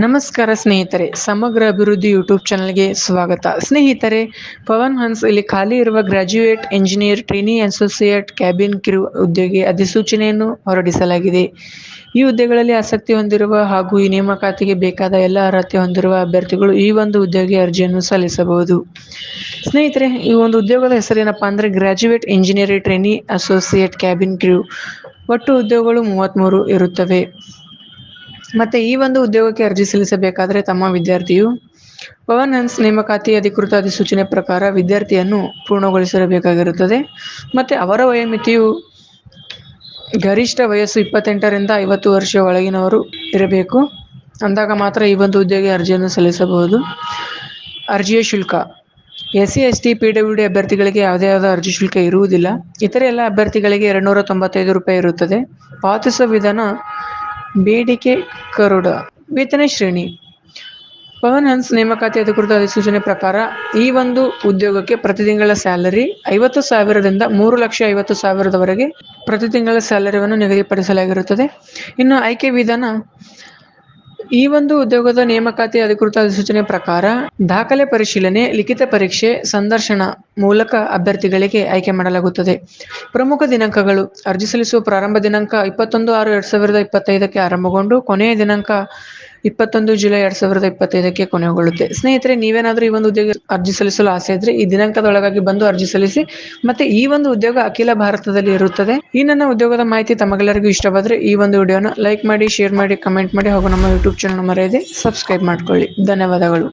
ನಮಸ್ಕಾರ ಸ್ನೇಹಿತರೆ, ಸಮಗ್ರ ಅಭಿವೃದ್ಧಿ ಯೂಟ್ಯೂಬ್ ಚಾನಲ್ಗೆ ಸ್ವಾಗತ. ಸ್ನೇಹಿತರೆ, ಪವನ್ ಹನ್ಸ್ ಇಲ್ಲಿ ಖಾಲಿ ಇರುವ graduate engineer trainee associate, cabin crew ಉದ್ಯೋಗಿ ಅಧಿಸೂಚನೆಯನ್ನು ಹೊರಡಿಸಲಾಗಿದೆ. ಈ ಹುದ್ದೆಗಳಲ್ಲಿ ಆಸಕ್ತಿ ಹೊಂದಿರುವ ಹಾಗೂ ಈ ನೇಮಕಾತಿಗೆ ಬೇಕಾದ ಎಲ್ಲ ಅರ್ಹತೆ ಹೊಂದಿರುವ ಅಭ್ಯರ್ಥಿಗಳು ಈ ಒಂದು ಉದ್ಯೋಗಿ ಅರ್ಜಿಯನ್ನು ಸಲ್ಲಿಸಬಹುದು. ಸ್ನೇಹಿತರೆ, ಈ ಒಂದು ಉದ್ಯೋಗದ ಹೆಸರೇನಪ್ಪ ಅಂದರೆ graduate engineer trainee associate, cabin crew ಒಟ್ಟು ಉದ್ಯೋಗಗಳು ಮೂವತ್ತ್ಮೂರು ಇರುತ್ತವೆ. ಮತ್ತೆ ಈ ಒಂದು ಉದ್ಯೋಗಕ್ಕೆ ಅರ್ಜಿ ಸಲ್ಲಿಸಬೇಕಾದರೆ ತಮ್ಮ ವಿದ್ಯಾರ್ಥಿಯು ಪವನ್ ನೇಮಕಾತಿ ಅಧಿಕೃತ ಅಧಿಸೂಚನೆ ಪ್ರಕಾರ ವಿದ್ಯಾರ್ಥಿಯನ್ನು ಪೂರ್ಣಗೊಳಿಸಿರಬೇಕಾಗಿರುತ್ತದೆ. ಮತ್ತೆ ಅವರ ವಯೋಮಿತಿಯು ಗರಿಷ್ಠ ವಯಸ್ಸು ಇಪ್ಪತ್ತೆಂಟರಿಂದ ಐವತ್ತು ವರ್ಷ ಒಳಗಿನವರು ಇರಬೇಕು. ಅಂದಾಗ ಮಾತ್ರ ಈ ಒಂದು ಉದ್ಯೋಗ ಅರ್ಜಿಯನ್ನು ಸಲ್ಲಿಸಬಹುದು. ಅರ್ಜಿಯ ಶುಲ್ಕ. S C S T P W D ಅಭ್ಯರ್ಥಿಗಳಿಗೆ ಯಾವುದೇ ಆದ ಅರ್ಜಿ ಶುಲ್ಕ ಇರುವುದಿಲ್ಲ. ಇತರೆ ಎಲ್ಲ ಅಭ್ಯರ್ಥಿಗಳಿಗೆ ಎರಡುನೂರ ತೊಂಬತ್ತೈದು ರೂಪಾಯಿ ಇರುತ್ತದೆ. ಪಾವತಿಸುವ ವಿಧಾನ ಬೇಡಿಕೆ ಕರುಡ. ವೇತನ ಶ್ರೇಣಿ. ಪವನ್ ಹನ್ಸ್ ನೇಮಕಾತಿ ಅಧಿಕೃತ ಅಧಿಸೂಚನೆ ಪ್ರಕಾರ ಈ ಒಂದು ಉದ್ಯೋಗಕ್ಕೆ ಪ್ರತಿ ತಿಂಗಳ ಸ್ಯಾಲರಿ ಐವತ್ತು ಸಾವಿರದಿಂದ ಮೂರು ಲಕ್ಷ ಐವತ್ತು ಸಾವಿರದವರೆಗೆ ಪ್ರತಿ ತಿಂಗಳ ಸ್ಯಾಲರಿಯನ್ನು ನಿಗದಿಪಡಿಸಲಾಗಿರುತ್ತದೆ. ಇನ್ನು ಆಯ್ಕೆ ವಿಧಾನ ಈ ಒಂದು ಉದ್ಯೋಗದ ನೇಮಕಾತಿ ಅಧಿಕೃತ ಅಧಿಸೂಚನೆ ಪ್ರಕಾರ ದಾಖಲೆ ಪರಿಶೀಲನೆ, ಲಿಖಿತ ಪರೀಕ್ಷೆ, ಸಂದರ್ಶನ ಮೂಲಕ ಅಭ್ಯರ್ಥಿಗಳಿಗೆ ಆಯ್ಕೆ ಮಾಡಲಾಗುತ್ತದೆ. ಪ್ರಮುಖ ದಿನಾಂಕಗಳು. ಅರ್ಜಿ ಸಲ್ಲಿಸುವ ಪ್ರಾರಂಭ ದಿನಾಂಕ ಇಪ್ಪತ್ತೊಂದು ಆರು ಎರಡು ಸಾವಿರದ ಇಪ್ಪತ್ತೈದಕ್ಕೆ ಆರಂಭಗೊಂಡು ಕೊನೆಯ ದಿನಾಂಕ ಇಪ್ಪತ್ತೊಂದು ಜುಲೈ ಎರಡ್ ಸಾವಿರದ ಇಪ್ಪತ್ತೈದಕ್ಕೆ ಕೊನೆಗೊಳ್ಳುತ್ತೆ. ಸ್ನೇಹಿತರೆ, ನೀವೇನಾದ್ರೂ ಈ ಒಂದು ಉದ್ಯೋಗ ಅರ್ಜಿ ಸಲ್ಲಿಸಲು ಆಸೆ ಇದ್ರೆ ಈ ದಿನಾಂಕದೊಳಗಾಗಿ ಬಂದು ಅರ್ಜಿ ಸಲ್ಲಿಸಿ, ಮತ್ತೆ ಈ ಒಂದು ಉದ್ಯೋಗ ಅಖಿಲ ಭಾರತದಲ್ಲಿ ಇರುತ್ತದೆ. ಈ ನನ್ನ ಉದ್ಯೋಗದ ಮಾಹಿತಿ ತಮಗೆಲ್ಲರಿಗೂ ಇಷ್ಟವಾದರೆ ಈ ಒಂದು ವಿಡಿಯೋನ ಲೈಕ್ ಮಾಡಿ, ಶೇರ್ ಮಾಡಿ, ಕಮೆಂಟ್ ಮಾಡಿ ಹಾಗೂ ನಮ್ಮ ಯೂಟ್ಯೂಬ್ ಚಾನಲ್ ಮರೆಯದೆ ಸಬ್ಸ್ಕ್ರೈಬ್ ಮಾಡ್ಕೊಳ್ಳಿ. ಧನ್ಯವಾದಗಳು.